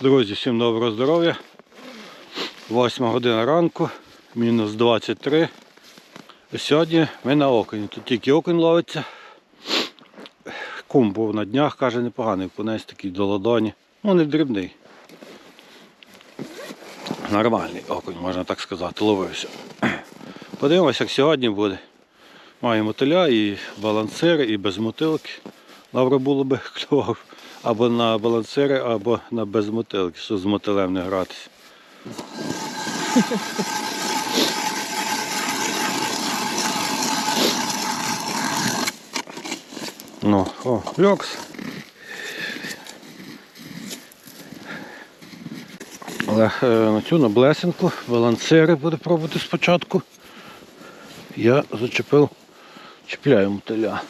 Друзі, всім доброго здоров'я. 8 година ранку, мінус 23. Сьогодні ми на окуні. Тут тільки окунь ловиться. Кум був на днях, каже, непоганий, понес такий до ладоні. Ну, не дрібний. Нормальний окунь, можна так сказати, ловився. Подивимося, як сьогодні буде. Має мотиля і балансири, і без мотилки. Добре було би клював або на балансири, або на безмотилки, що з мотилем не гратися. Ну, о, люкс. Але е, на цю на блесенку балансири буде пробувати спочатку. Я зачепив, чіпляю мотиля.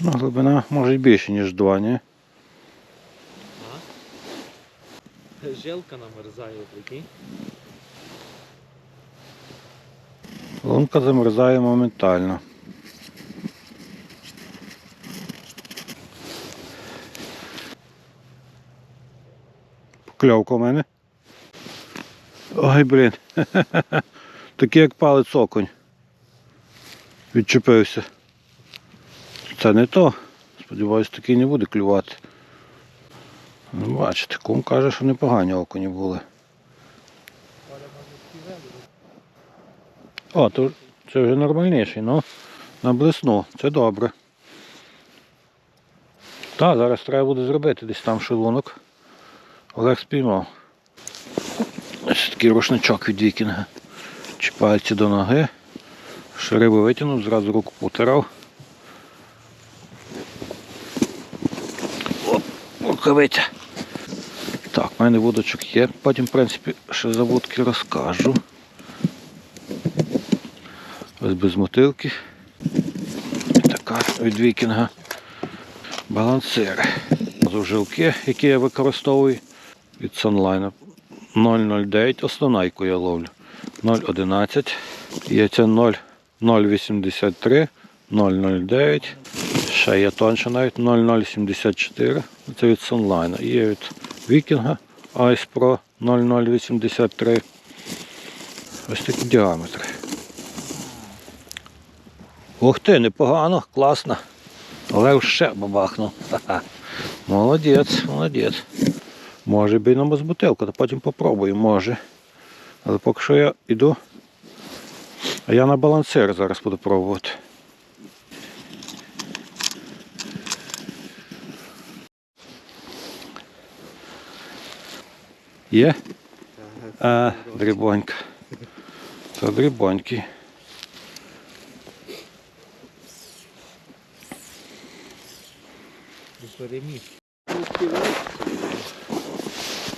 Ну, глибина може більше, ніж два, ні? Жилка намерзає, прикинь. Лунка замерзає моментально. Покльовка у мене. Ой, блін. Такий як палець окунь. Відчепився. Це не то. Сподіваюсь, такий не буде клювати. Ну, Бачите, кум каже, що непогані окуні були. О, то це вже нормальніший, ну, на блесну, це добре. Так, зараз треба буде зробити десь там шилунок. Олег спіймав. Ось такий рушничок від вікінга. Чіпається до ноги. Ще витягнув, зразу руку потирав. Рукавиця. Так, в мене вудочок є. Потім, в принципі, ще за вудки розкажу. Ось без мотилки. І така від вікінга. Балансири. Жилки, які я використовую від Sunline. 009, основна, яку я ловлю. 011. Є ця 0, 083, 009. Ще є тонше навіть 0074. Це від Sunline. Є від Вікінга Ice Pro 0083. Ось такі діаметри. Ух ти, непогано, класно. Але ще бабахнув. Молодець, молодець. Може і на бутилку, то потім попробую, може. Але поки що я йду. А я на балансир зараз буду пробувати. Є? А, дрібонька. Це дрібоньки.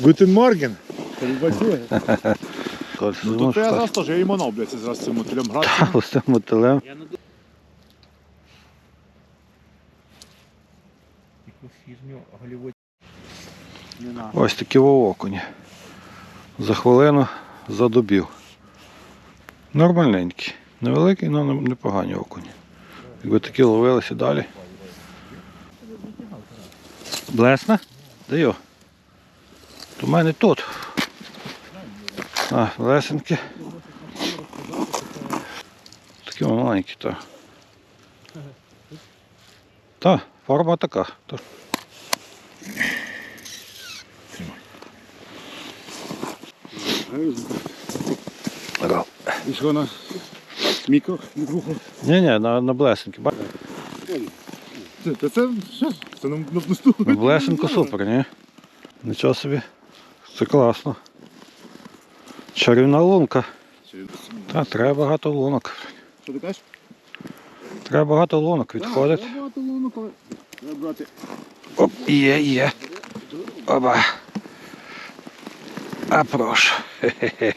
Гутен Морген. Ну, тут я зараз теж я і манав, блядь, зараз цим мотилем грати. Ось цим мотилем. Я не фірню. Ось такі окуні. За хвилину задубів. Нормальненькі. Невеликий, але непогані окуні. Якби такі ловилися далі. Блесна? Даю. У мене тут. А, лесенки. Такі маленькі, так. Так, форма така. То І що на мікро. Ні, ні, на, на блесенки. Ба- Це, це, це, що? Це на, на пласту. На блесенку супер, ні? Нічого собі. Це класно. Чарівна лунка. Та, треба багато лунок. Що ти кажеш? Треба багато лунок відходить. Так, багато лунок, треба брати. Оп, є, є. Оба. А прошу. Хе-хе-хе.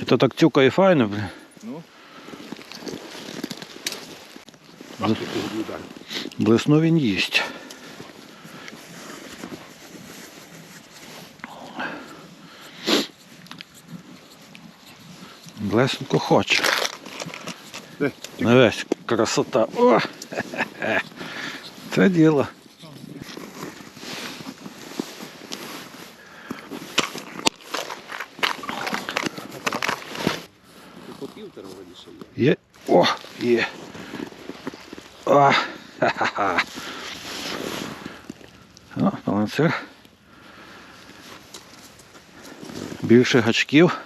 І то так цюкає файно, блін. Ну. Бл- Блесну він їсть. Блесенко хоче. Де? Не весь красота. О! хе-хе-хе. Це діло. Є. О, є. О, ха-ха-ха. О, балансир. Більше гачків.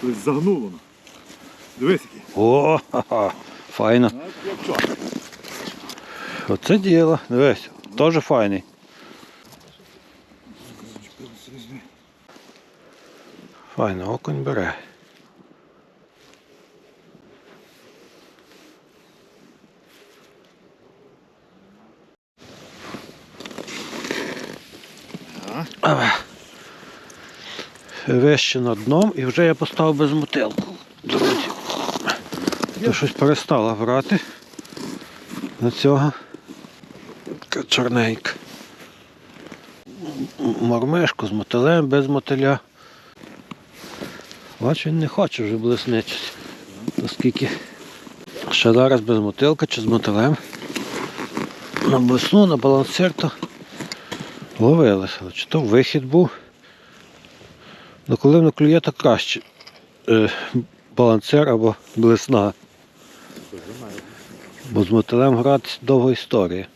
Тут загнуло. ну. Дивись який. О, ха-ха. Файно. Оце діло. Дивись, теж файний. Файно, окунь бере. Вище над дном і вже я поставив без мотилку. Друзі. Я щось перестала брати на цього. Така чорненька. М- Мормишку з мотилем, без мотиля. Бач, він не хоче вже блисничити. Оскільки ще зараз без мотилка чи з мотилем. На блесну, на балансир то ловилися. Чи то вихід був. Ну коли воно клює, то краще. Е, балансир або блесна. Бо з мотилем грати довга історія.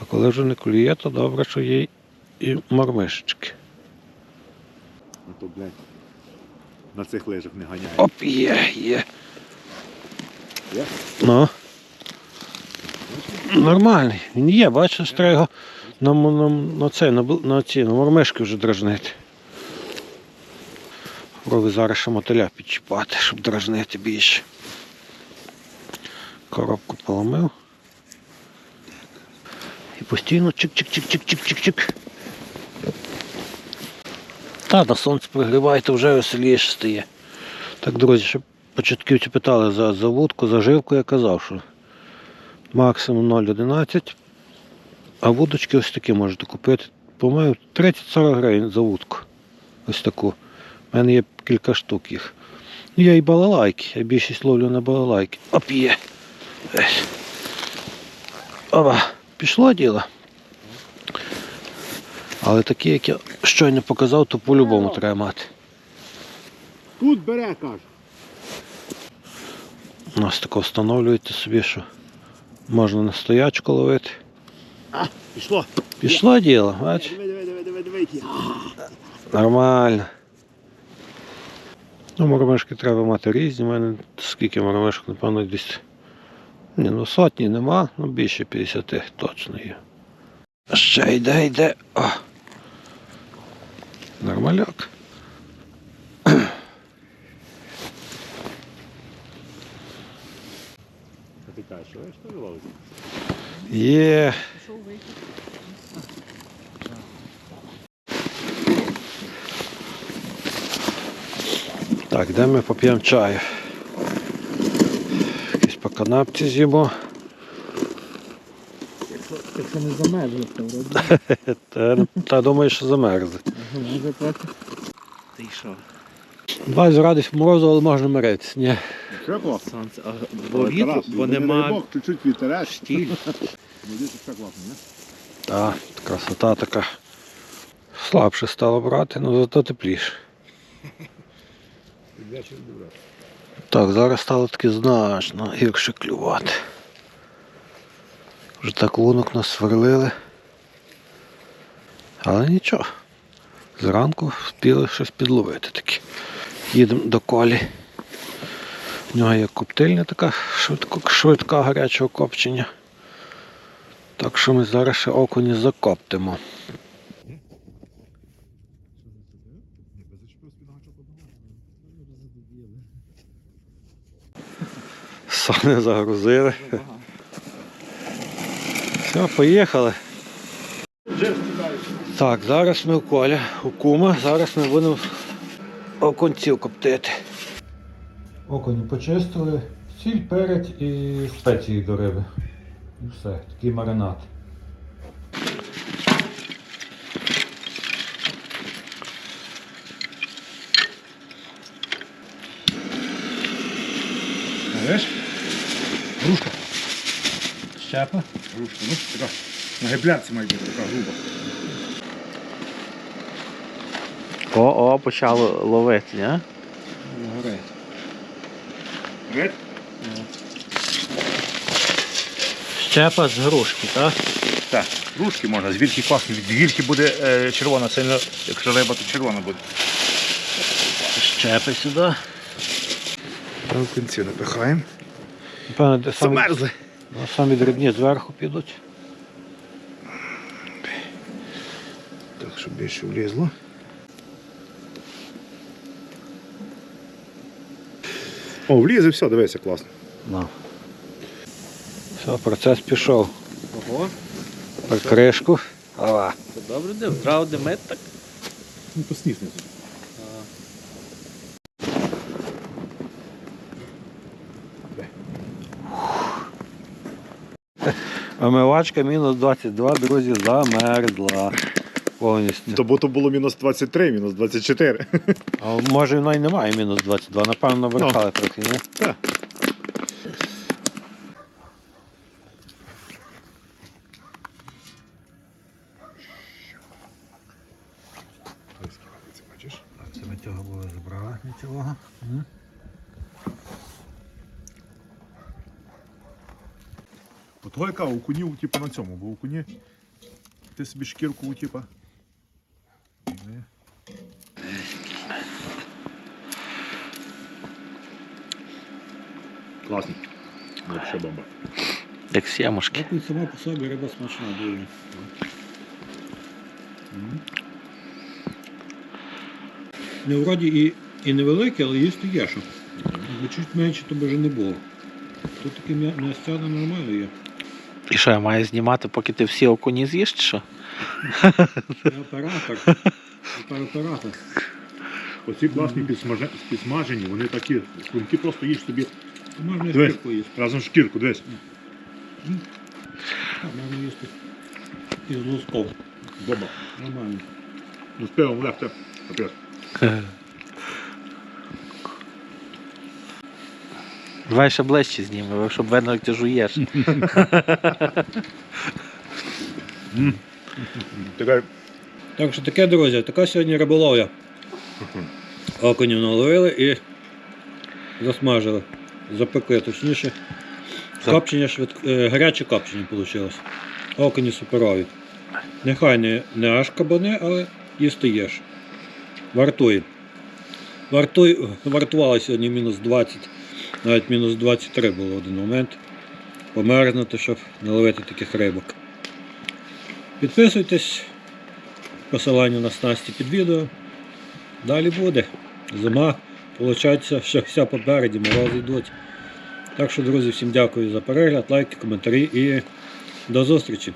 А коли вже не клює, то добре, що є і мормишечки. Ну то, блядь, на цих лижах не ганяє. Оп, є, є. Є? Ну. Нормальний. Він є, бачиш, треба його на, на, на, це, на, на ці, на мормишки вже дражнити. Пробуй зараз ще мотиля підчіпати, щоб дражнити більше. Коробку поламив. І постійно чик-чик-чик-чик-чик-чик-чик. Та, на сонце пригріваєте, вже веселіше стає. Так, друзі, щоб початківці питали за, за вудку, за живку, я казав, що максимум 0,11, а вудочки ось такі можете купити. По-моєму, 30-40 гривень за вудку. Ось таку. У мене є кілька штук їх. Ну, Я і балалайки, я більшість ловлю на балалайки. Оп, є. Опа, пішло діло. Але такі, як я щойно показав, то по-любому треба мати. Тут бере, каже. У нас тако встановлюєте собі, що можна на стоячку ловити. А, Пішло. Пішло діло, бач? Диви, диви, диви, диви, диви. Нормально. Ну, мормишки треба мати різні. У мене скільки мормишок, напевно, десь. Ні, ну сотні нема, ну більше 50 точно є. Ще йде, йде. О. Ловить? Є. Так, де ми поп'ємо чаю? Якісь по канапці з'їмо. Якщо не замерзли, то вроді. Та, та думаю, що замерзли. Може трохи. Ти що? Бать, радість морозу, але можна миритися. Ні. Класно. Сонце, а, бо вітру, бо нема Чуть-чуть вітерець. штіль. Буде все класно, не? Та, красота така. Слабше стало брати, але зато тепліше. Вечір добре. Так, зараз стало таки значно гірше клювати. Вже так лунок нас сверлили. Але нічого. Зранку встигли щось підловити таки. Їдемо до колі. В нього є коптильня така швидко, швидка гарячого копчення. Так що ми зараз ще окуні закоптимо. Сони загрузили. Все, поїхали. Так, зараз ми в колі, у кума, зараз ми будемо окунців коптити. Окуні почистили, сіль, перець і спеції до риби. І все, такий маринад. Знаєш? Грушка. Щепа? Грушка, ну така. На має бути така груба. О, о, почало ловити, не? Горить. Геть? Щепа з грушки, так? Так, рушки можна, з вільки класні. Від вільки буде е, червона, сильно, якщо риба, то червона буде. Щепи сюди. Там в кінці напихаємо. Напевно, де самі, Замерзли. ну, самі дрібні зверху підуть. Так, щоб більше влізло. О, влізе, все, дивися, класно. Ну. Все, процес пішов. Ого, Тепер кришку. Ава. це добре дим. Зразу димить так. Ну, посніснеться. Омивачка мінус 22, друзі, замерзла. Повністю. То бо то було мінус 23, мінус 24. А може воно і немає мінус 22, напевно, набрехали трохи, ні? Так. Це ми цього було забрали, нічого. От гойка у кунів, типу, на цьому, бо у куні ти собі шкірку, типу. Класно. Вообще бомба. Як сімушки. Окунь сама по собі риба смачна дуже. Не вроді і, і невелике, але їсти є що. Бо чуть менше, то вже не було. Тут таке м'я- м'ясцяне нормально є. І що, я маю знімати, поки ти всі окуні з'їш, чи що? Я оператор. Оператор. Оці класні підсмажені, вони такі, хрумкі просто їж собі Можна і Дивись. шкірку їсти. разом шкірку, дивись. Так, Можна їсти. І з луском. Бомба. Нормально. Ну з пивом легте. Капець. Давай ще ближче знімемо, щоб видно, як ти жуєш. Така Так що таке, друзі, така сьогодні риболовля. Окунів наловили і засмажили. Запекли, точніше. За- Копчення швид... е, гаряче копчення вийшло. Окуні суперові. Нехай не, не аж кабани, але їсти єш. Вартує. Вартує, вартували сьогодні мінус 20, навіть мінус 23 було в один момент. Померзнути, щоб наловити таких рибок. Підписуйтесь, посилання на снасті під відео. Далі буде. Зима, виходить, що вся попереді, морози йдуть. Так що, друзі, всім дякую за перегляд, лайки, коментарі і до зустрічі!